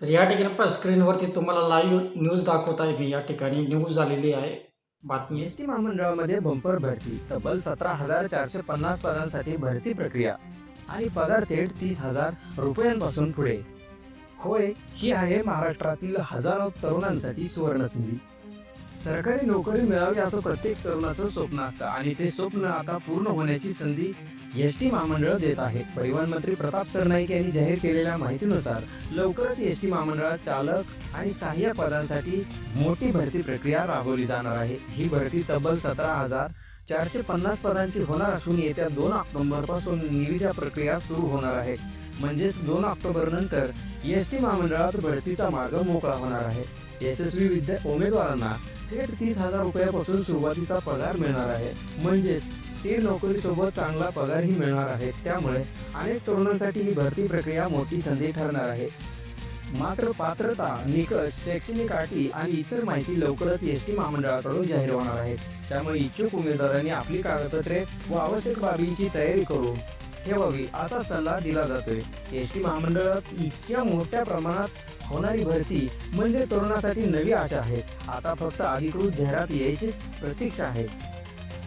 तर या ठिकाणी पण स्क्रीनवरती तुम्हाला लाईव्ह न्यूज दाखवत आहे मी. या ठिकाणी न्यूज आलेली आहे. बातमी. एस टी महामंडळामध्ये बंपर भरती तब्बल सतरा हजार चारशे पन्नास पदांसाठी भरती प्रक्रिया आणि पगार थेट तीस हजार रुपयांपासून पुढे. होय ही आहे महाराष्ट्रातील हजारो तरुणांसाठी सुवर्ण संधी सरकारी नोकरी मिळावी असं प्रत्येक तरुणाचं स्वप्न असतं आणि ते स्वप्न आता पूर्ण होण्याची संधी एस टी महामंडळ देत आहे. परिवहन मंत्री प्रताप सरनाईक यांनी जाहीर केलेल्या माहितीनुसार लवकरच एस टी महामंडळात चालक आणि सहाय्यक पदांसाठी मोठी भरती प्रक्रिया राबवली जाणार आहे. ही भरती तब्बल सतरा हजार चारशे पन्नास पदांची होणार असून येत्या दोन ऑक्टोबरपासून निविदा प्रक्रिया सुरू होणार आहे. म्हणजेच दोन ऑक्टोबर नंतर एस टी महामंडळात भरतीचा मार्ग मोकळा होणार आहे. यशस्वी विद्या उमेदवारांना थेट तीस हजार रुपयापासून सुरुवातीचा पगार मिळणार आहे. म्हणजेच स्थिर नोकरीसोबत चांगला पगारही मिळणार आहे. त्यामुळे अनेक तरुणांसाठी ही भरती प्रक्रिया मोठी संधी ठरणार आहे. मात्र पात्रता निकष शैक्षणिक अटी आणि इतर माहिती लवकरच एस टी महामंडळाकडून जाहीर होणार आहे. त्यामुळे इच्छुक उमेदवारांनी आपली कागदपत्रे व आवश्यक बाबींची तयारी करून ठेवावी असा सल्ला दिला जातोय. एस टी महामंडळात इतक्या मोठ्या प्रमाणात होणारी भरती म्हणजे तरुणासाठी नवी आशा आहे. आता फक्त अधिकृत जाहिरात यायचीच प्रतीक्षा आहे.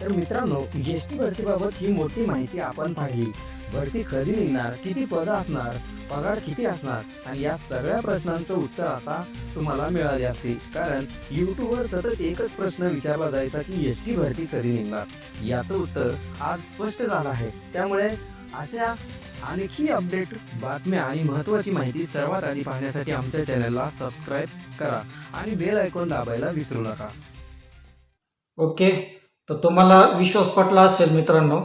तर मित्रांनो एस टी भरतीबाबत ही मोठी माहिती आपण पाहिली. भरती कधी निघणार किती पद असणार पगार किती असणार आणि या सगळ्या प्रश्नांचं उत्तर आता तुम्हाला मिळाले असतील. कारण युट्यूबवर सतत एकच प्रश्न विचारला जायचा की एस टी भरती कधी निघणार? याचं उत्तर आज स्पष्ट झालं आहे. त्यामुळे अशा आणखी अपडेट बातम्या आणि महत्त्वाची माहिती सर्वात आधी पाहण्यासाठी आमच्या चॅनलला सबस्क्राईब करा आणि बेल ऐकून दाबायला विसरू नका. ओके तर तुम्हाला विश्वास पटला असेल मित्रांनो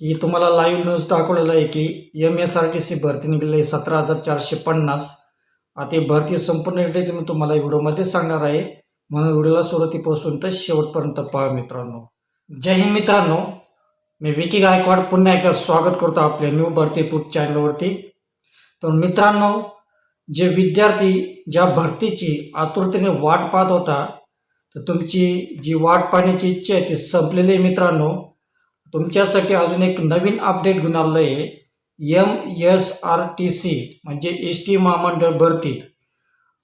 की तुम्हाला लाईव्ह न्यूज दाखवलेलं आहे की M S R T C भरती निघाली आहे सतरा हजार चारशे पन्नास. आता भरती संपूर्ण डिटेल मी तुम्हाला व्हिडिओमध्ये सांगणार आहे. म्हणून व्हिडिओला सुरुवातीपासून तर शेवटपर्यंत पहा मित्रांनो. जय हिंद मित्रांनो. मी विकी गायकवाड पुन्हा एकदा स्वागत करतो आपल्या न्यू भरती फूड चॅनलवरती तर मित्रांनो जे विद्यार्थी ज्या भरतीची आतुरतेने वाट पाहत होता तर तुमची जी वाट पाहण्याची इच्छा आहे ती संपलेली आहे मित्रांनो. तुमच्यासाठी अजून एक नवीन अपडेट घेऊन आलं आहे M S R T C म्हणजे एस टी महामंडळ भरती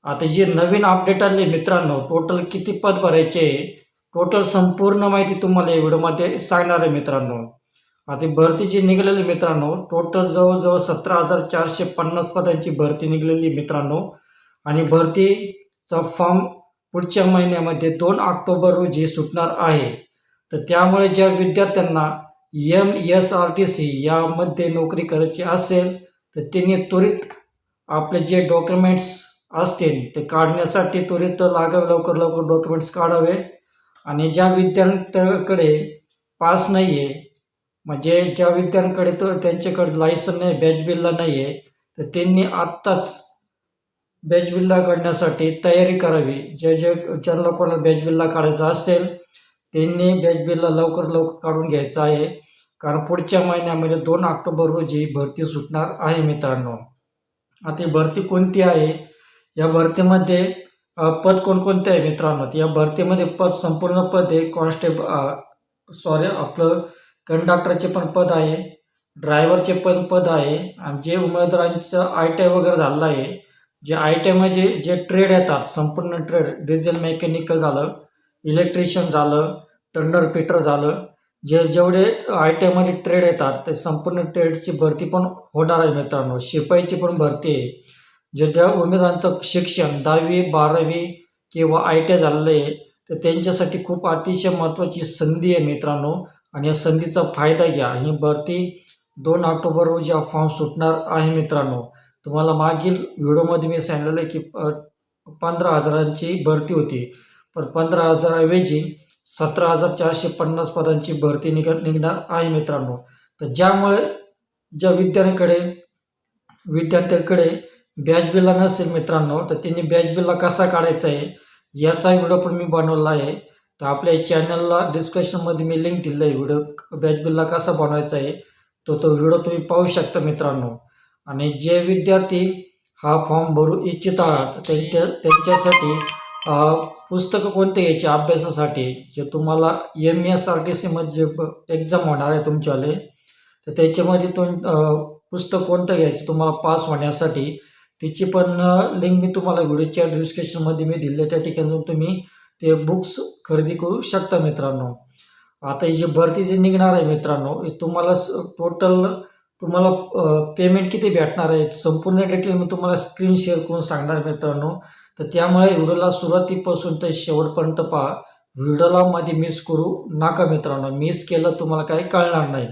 आता जे नवीन अपडेट आले मित्रांनो टोटल किती पद भरायचे? आहे टोटल संपूर्ण माहिती तुम्हाला या व्हिडिओमध्ये सांगणार आहे मित्रांनो. आता भरतीची निघालेली मित्रांनो टोटल जवळजवळ सतरा हजार चारशे पन्नास पदांची भरती निघालेली मित्रांनो. आणि भरतीचा फॉर्म पुढच्या महिन्यामध्ये दोन ऑक्टोबर रोजी सुटणार आहे. तर त्यामुळे ज्या विद्यार्थ्यांना M S R T C यामध्ये नोकरी करायची असेल तर त्यांनी त्वरित आपले जे डॉक्युमेंट्स असतील ते काढण्यासाठी त्वरित लागावे लवकर लवकर डॉक्युमेंट्स काढावे. आणि ज्या विद्यार्थ्यांकडे पास नाही आहे म्हणजे ज्या विद्यार्थ्यांकडे तो त्यांच्याकडे लायसन नाही बॅच बिल्ला नाही आहे तर त्यांनी आत्ताच बॅच बिल्ला काढण्यासाठी तयारी करावी. जे जे ज्यांना कोणाला बॅच बिल्ला काढायचा असेल त्यांनी बॅच बिल्ला लवकर लवकर काढून घ्यायचं आहे. कारण पुढच्या महिन्यामध्ये दोन ऑक्टोबर रोजी भरती सुटणार आहे मित्रांनो. आता ही भरती कोणती आहे? या भरतीमध्ये पद कोणकोणते आहे मित्रांनो? या भरतीमध्ये पद संपूर्ण पद आहे कॉन्स्टेबल सॉरी आपलं कंडक्टरचे पण पद आहे ड्रायव्हरचे पण पद आहे आणि जे उमेदवारांचं आय टी आय वगैरे झालेलं आहे जे आय टी आयमध्ये जे ट्रेड येतात संपूर्ण ट्रेड डिझेल मेकॅनिकल झालं इलेक्ट्रिशियन झालं टंडर पिटर झालं जे जेवढे आय टी आयमध्ये ट्रेड येतात ते संपूर्ण ट्रेडची भरती पण होणार आहे मित्रांनो. शिपाईची पण भरती आहे. जे ज्या उमेदवारांचं शिक्षण दहावी बारावी किंवा आय टी आय झालेलं आहे तर त्यांच्यासाठी खूप अतिशय महत्त्वाची संधी आहे मित्रांनो. आणि या संधीचा फायदा घ्या. ही भरती दोन ऑक्टोबर रोजी हा फॉर्म सुटणार आहे मित्रांनो. तुम्हाला मागील व्हिडिओमध्ये मी सांगितलेलं आहे की पंधरा हजारांची भरती होती. पण पंधरा हजाराऐवजी सतरा हजार चारशे पन्नास पदांची भरती निघ निघणार आहे मित्रांनो. तर ज्यामुळे ज्या विद्यार्थ्यांकडे विद्यार्थ्यांकडे बॅच बिल्ला नसेल मित्रांनो तर त्यांनी बॅच बिल्ला कसा काढायचा आहे याचा व्हिडिओ पण मी बनवला आहे. तर आपल्या चॅनलला डिस्क्रिप्शनमध्ये मी लिंक दिलं आहे व्हिडिओ बॅच बिल्ला कसा बनवायचा आहे तो तो व्हिडिओ तुम्ही पाहू शकता मित्रांनो. आणि जे विद्यार्थी हा फॉर्म भरू इच्छित आहात त्यांच्या त्यांच्यासाठी पुस्तकं कोणते घ्यायचे अभ्यासासाठी जे तुम्हाला एम एस आर टी सीमध्ये जे एक्झाम होणार आहे तुमच्यावाले तर त्याच्यामध्ये तुम पुस्तक कोणतं घ्यायचं तुम्हाला पास होण्यासाठी तिची पण लिंक मी तुम्हाला व्हिडिओच्या डिस्क्रिप्शनमध्ये मी दिले त्या ठिकाणी जाऊन तुम्ही ते बुक्स खरेदी करू शकता मित्रांनो. आता ही जी भरती जी निघणार आहे मित्रांनो हे तुम्हाला टोटल तुम्हाला पेमेंट किती भेटणार आहे संपूर्ण डिटेल मी तुम्हाला स्क्रीन शेअर करून सांगणार मित्रांनो. तर त्यामुळे व्हिडिओला सुरुवातीपासून ते शेवटपर्यंत पहा. व्हिडिओला मध्ये मिस करू नका मित्रांनो. मिस केलं तुम्हाला काही कळणार नाही.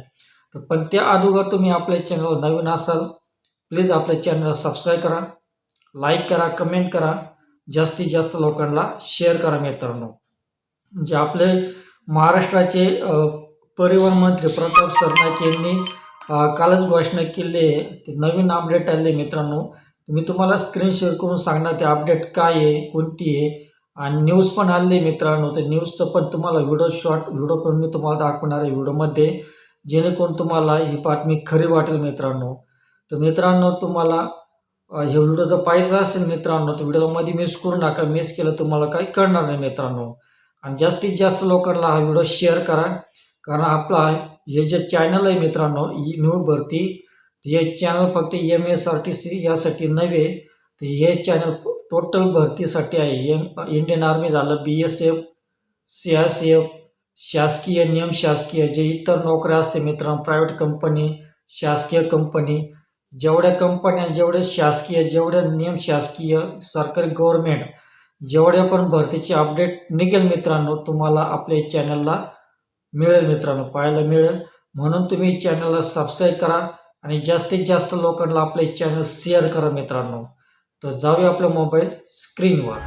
तर पण त्या अगोदर तुम्ही आपल्या चॅनल नवीन असाल प्लीज आपल्या चॅनलला सबस्क्राईब करा लाईक करा कमेंट करा. जास्तीत जास्त लोकांना शेअर करा मित्रांनो. जे आपले महाराष्ट्राचे परिवहन मंत्री प्रताप सरनाईक यांनी कालच घोषणा केली आहे. ते नवीन अपडेट आले मित्रांनो. मी तुम्हाला स्क्रीन शेअर करून सांगणार ते अपडेट काय आहे कोणती आहे आणि न्यूज पण आले मित्रांनो. ते न्यूजचं पण तुम्हाला व्हिडिओ शॉर्ट व्हिडिओ पण मी तुम्हाला दाखवणार आहे व्हिडिओमध्ये जेणेकरून तुम्हाला ही बातमी खरी वाटेल मित्रांनो. तर मित्रांनो तुम्हाला हे व्हिडिओ जर पाहायचं असेल मित्रांनो तर व्हिडिओमध्ये मिस करू नका. मिस केलं तुम्हाला काही कळणार नाही मित्रांनो. आणि जास्तीत जास्त लोकांना हा व्हिडिओ शेअर करा. कारण आपला हे जे चॅनल आहे मित्रांनो ही न्यू भरती हे चॅनल फक्त M S R T C यासाठी नव्हे तर हे चॅनल टोटल भरतीसाठी आहे. एम इंडियन आर्मी झालं B S F C I S F शासकीय नियम शासकीय जे इतर नोकऱ्या असते मित्रांनो प्रायव्हेट कंपनी शासकीय कंपनी जेवढ्या कंपन्या जेवढे शासकीय जेवढे नियम शासकीय सरकारी गव्हर्मेंट जेवढ्या पण भरतीची अपडेट निघेल मित्रांनो तुम्हाला आपल्या चॅनलला मिळेल मित्रांनो पाहायला मिळेल. म्हणून तुम्ही चॅनलला सबस्क्राईब करा आणि जास्तीत जास्त लोकांना आपले चॅनल शेअर करा मित्रांनो. तर जाऊया आपल्या मोबाईल स्क्रीनवर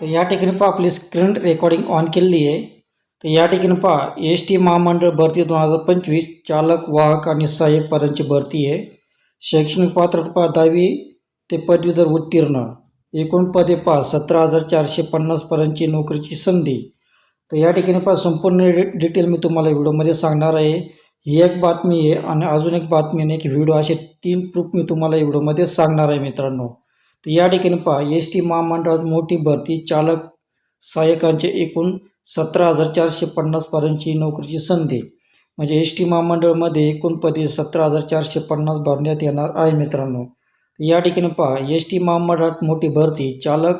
तर या ठिकाणी पण आपली स्क्रीन रेकॉर्डिंग ऑन केलेली आहे. तर या ठिकाणी पहा एस टी महामंडळ भरती दोन हजार पंचवीस. चालक वाहक आणि सहाय्यक पदांची भरती आहे. शैक्षणिक पात्रता पहा दहावी ते पदवीधर उत्तीर्ण. एकूण पदे पहा सतरा हजार चारशे पन्नासपर्यंतची नोकरीची संधी. तर या ठिकाणी पहा संपूर्ण डि डिटेल मी तुम्हाला व्हिडिओमध्ये सांगणार आहे. ही एक बातमी आहे आणि अजून एक बातमी आणि एक व्हिडिओ असे तीन प्रूफ मी तुम्हाला व्हिडिओमध्ये सांगणार आहे मित्रांनो. तर या ठिकाणी पहा एस टी महामंडळात मोठी भरती चालक सहाय्यकांचे एकूण सतरा हजार चारशे पन्नासपर्यंतची नोकरीची संधी. म्हणजे एस टी महामंडळमध्ये एकूण पदे सतरा हजार चारशे पन्नास भरण्यात येणार आहे मित्रांनो. या ठिकाणी पहा एस टी महामंडळात मोठी भरती चालक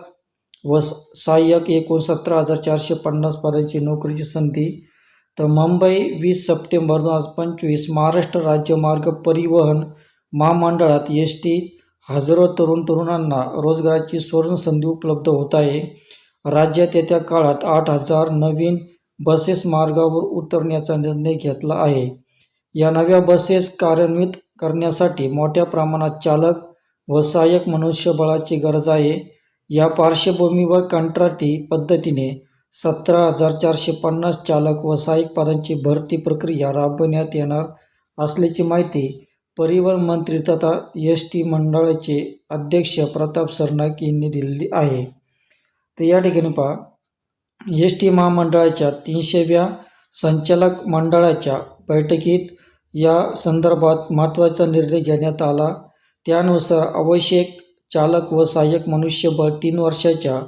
व स- सहाय्यक एकूण सतरा हजार चारशे पन्नासपर्यंतची नोकरीची संधी. तर मुंबई वीस सप्टेंबर दोन हजार पंचवीस महाराष्ट्र राज्य मार्ग परिवहन महामंडळात एस टी हजारो तरुण तरुणांना रोजगाराची सुवर्ण संधी उपलब्ध होत आहे. राज्यात येत्या काळात आठ हजार नवीन बसेस मार्गावर उतरण्याचा निर्णय घेतला आहे. या नव्या बसेस कार्यान्वित करण्यासाठी मोठ्या प्रमाणात चालक व सहाय्यक मनुष्यबळाची गरज आहे. या पार्श्वभूमीवर कंत्राटी पद्धतीने सतरा हजार चारशे पन्नास चालक व सहाय्यक पदांची भरती प्रक्रिया राबवण्यात येणार असल्याची माहिती परिवहन मंत्री तथा एस टी मंडळाचे अध्यक्ष प्रताप सरनाईक यांनी दिलेली आहे. तर या ठिकाणी पहा. एस टी महामंडळाच्या तीनशेव्या संचालक मंडळाच्या बैठकीत या संदर्भात महत्त्वाचा निर्णय घेण्यात आला. त्यानुसार आवश्यक चालक व सहाय्यक मनुष्यबळ तीन वर्षाच्या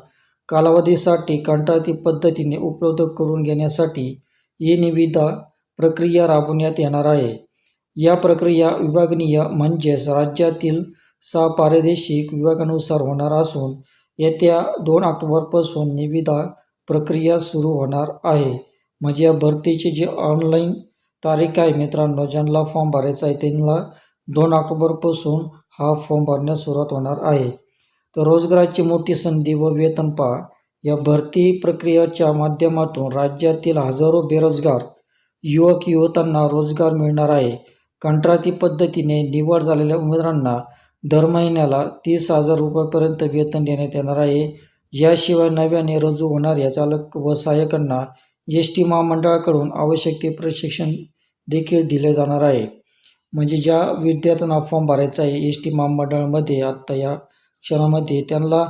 कालावधीसाठी कंत्राटी पद्धतीने उपलब्ध करून घेण्यासाठी ही निविदा प्रक्रिया राबवण्यात येणार आहे. या प्रक्रिया विभागनीय म्हणजेच राज्यातील सहा पारदेशिक विभागानुसार होणार असून येत्या दोन ऑक्टोबरपासून निविदा प्रक्रिया सुरू होणार आहे. म्हणजे या भरतीची जी ऑनलाईन तारीख आहे मित्रांनो ज्यांना फॉर्म भरायचा आहे त्यांना दोन ऑक्टोबरपासून हा फॉर्म भरण्यास सुरुवात होणार आहे. तर रोजगाराची मोठी संधी व वेतन पहा. या भरती प्रक्रियेच्या माध्यमातून राज्यातील हजारो बेरोजगार युवक युवतांना रोजगार मिळणार आहे. कंत्राटी पद्धतीने निवड झालेल्या उमेदवारांना दर महिन्याला तीस हजार रुपयापर्यंत वेतन देण्यात येणार आहे. याशिवाय नव्याने रुजू होणाऱ्या चालक व सहाय्यकांना एस टी महामंडळाकडून आवश्यक ते प्रशिक्षण देखील दिले जाणार आहे. म्हणजे ज्या विद्यार्थ्यांना फॉर्म भरायचा आहे एस टी महामंडळामध्ये आत्ता या क्षणामध्ये त्यांना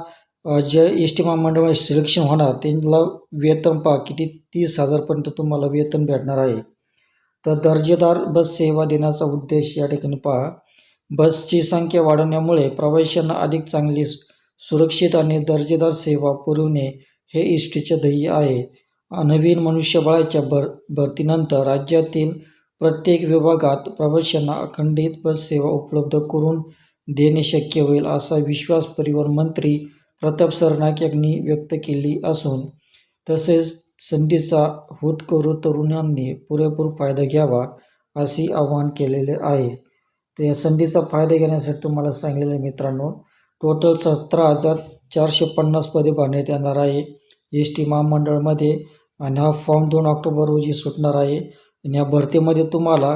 जे एस टी महामंडळामध्ये सिलेक्शन होणार त्यांना वेतन पहा किती? तीस हजारपर्यंत तुम्हाला वेतन भेटणार आहे. तर दर्जेदार बस सेवा देण्याचा उद्देश या ठिकाणी पहा. बसची संख्या वाढवण्यामुळे प्रवाशांना अधिक चांगली सुरक्षित आणि दर्जेदार सेवा पुरवणे हे इष्टीचे ध्येय आहे. नवीन मनुष्यबळाच्या भर भरतीनंतर राज्यातील प्रत्येक विभागात प्रवाशांना अखंडित बस सेवा उपलब्ध करून देणे शक्य होईल असा विश्वास परिवहन मंत्री प्रताप सरनाईक यांनी व्यक्त केली असून तसेच संधीचा होतकरू तरुणांनी पुरेपूर फायदा घ्यावा असे आवाहन केलेले आहे. तर या संधीचा फायदा घेण्यासाठी तुम्हाला सांगलेलं आहे मित्रांनो टोटल सतरा हजार चारशे पन्नास पदे भरण्यात येणार आहे. एस टी महामंडळामध्ये आणि हा फॉर्म दोन ऑक्टोबर रोजी सुटणार आहे. आणि या भरतीमध्ये तुम्हाला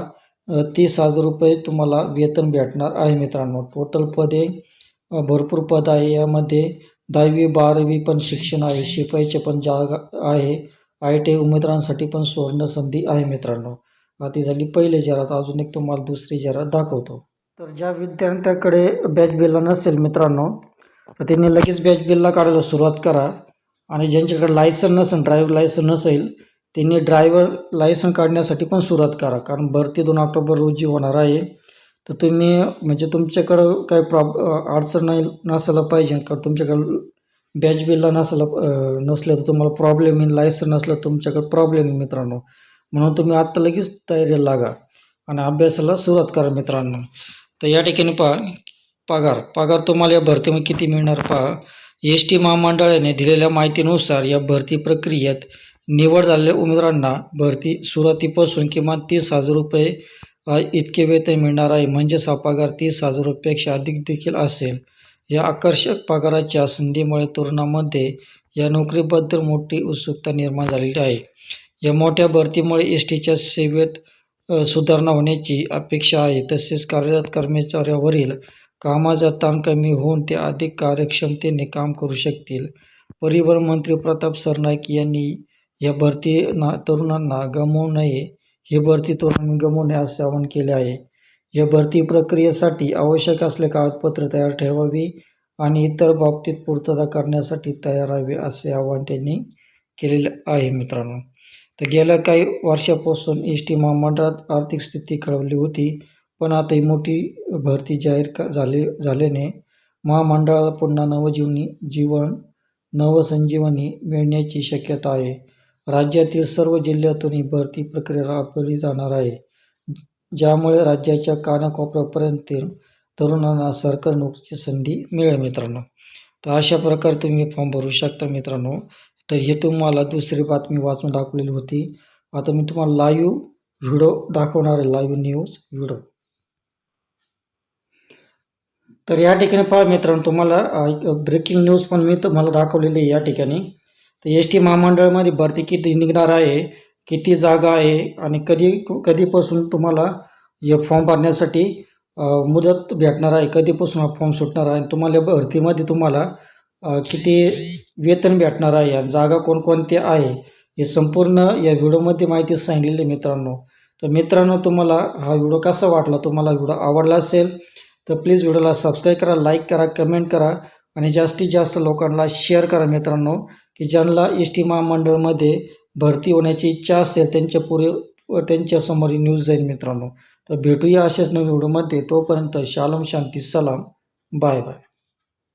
तीस हजार रुपये तुम्हाला वेतन भेटणार आहे मित्रांनो. टोटल पदे भरपूर पद आहे. यामध्ये दहावी बारावी पण शिक्षण आहे. शिपाईचे पण जागा आहे. आय टी उमेदवारांसाठी पण सुवर्ण संधी आहे मित्रांनो. ती झाली पहिली जाहिरात. अजून एक तुम्हाला दुसरी जाहिरात दाखवतो. तर ज्या विद्यार्थ्याकडे बॅच बिल्ला नसेल मित्रांनो तर त्यांनी लगेच बॅच बिलला काढायला सुरुवात करा. आणि ज्यांच्याकडे लायसन नसेल ड्रायव्हर लायसन नसेल त्यांनी ड्रायव्हर लायसन काढण्यासाठी पण सुरुवात करा. कारण भरती दोन ऑक्टोबर रोजी होणार आहे. तर तुम्ही म्हणजे तुमच्याकडं काही प्रॉब अडचण नाही नसायला पाहिजे. कारण तुमच्याकडं बॅच बिलला नसायला नसलं तर तुम्हाला प्रॉब्लेम येईल लायसन नसलं तुमच्याकडं तुमच्याकडे प्रॉब्लेम मित्रांनो. म्हणून तुम्ही आत्ता लगेच तयारीला लागा आणि अभ्यासाला सुरुवात करा मित्रांनो. तर या ठिकाणी पहा पगार पगार तुम्हाला या भरतीमध्ये किती मिळणार पहा. एस टी महामंडळाने दिलेल्या माहितीनुसार या भरती प्रक्रियेत निवड झालेल्या उमेदवारांना भरती सुरुवातीपासून किमान तीस हजार रुपये इतके वेतन मिळणार आहे. म्हणजेच हा पगार तीस हजार रुपयापेक्षा अधिक देखील असेल. या आकर्षक पगाराच्या संधीमुळे तरुणामध्ये या नोकरीबद्दल मोठी उत्सुकता निर्माण झालेली आहे. या मोठ्या भरतीमुळे एस टीच्या सेवेत सुधारणा होण्याची अपेक्षा आहे. तसेच कार्यरत कर्मचाऱ्यावरील कामाचा ताण कमी होऊन ते अधिक कार्यक्षमतेने काम करू शकतील. परिवहन मंत्री प्रताप सरनाईक यांनी या भरती ना तरुणांना गमवू नये ही भरती तरुणांनी गमवू नये असे आवाहन केले आहे. या भरती प्रक्रियेसाठी आवश्यक असले कागदपत्र तयार ठेवावी आणि इतर बाबतीत पूर्तता करण्यासाठी तयार राहावे असे आवाहन त्यांनी केलेले आहे मित्रांनो. तर गेल्या काही वर्षापासून एस टी महामंडळात आर्थिक स्थिती खळवली होती पण आता ही मोठी भरती जाहीर का झाले झाल्याने महामंडळाला पुन्हा नवजीवनी जीवन नवसंजीवनी मिळण्याची शक्यता आहे. राज्यातील सर्व जिल्ह्यातून ही भरती प्रक्रिया राबवली जाणार आहे ज्यामुळे राज्याच्या कानाकोपऱ्यापर्यंत तरुणांना सरकार नोकरीची संधी मिळेल मित्रांनो. तर अशा प्रकारे तुम्ही फॉर्म भरू शकता मित्रांनो. तर हे तुम्हाला दुसरी बातमी वाचून दाखवलेली होती. आता मी तुम्हाला लाईव्ह व्हिडिओ दाखवणार आहे लाईव्ह न्यूज व्हिडिओ तर या ठिकाणी पहा मित्रांनो तुम्हाला ब्रेकिंग न्यूज पण मी तुम्हाला दाखवलेली आहे या ठिकाणी. तर एस टी महामंडळामध्ये भरती किती निघणार आहे किती जागा आहे आणि कधी कधीपासून तुम्हाला हे फॉर्म भरण्यासाठी मुदत भेटणार आहे कधीपासून हा फॉर्म सुटणार आहे आणि तुम्हाला भरतीमध्ये तुम्हाला किती वेतन भेटणार आहे आणि जागा कोणकोणत्या आहे हे संपूर्ण या व्हिडिओमध्ये माहिती सांगितलेली मित्रांनो. तर मित्रांनो तुम्हाला हा व्हिडिओ कसा वाटला तुम्हाला व्हिडिओ आवडला असेल तर प्लीज व्हिडिओला सबस्क्राईब करा लाईक करा कमेंट करा आणि जास्तीत जास्त लोकांना शेअर करा मित्रांनो की ज्यांना एस टी महामंडळमध्ये भरती होण्याची इच्छा असेल त्यांच्या पुरे त्यांच्यासमोर ही न्यूज जाईल मित्रांनो. तर भेटूया अशाच नवीन व्हिडिओमध्ये. तोपर्यंत शालम शांती सलाम. Bye bye.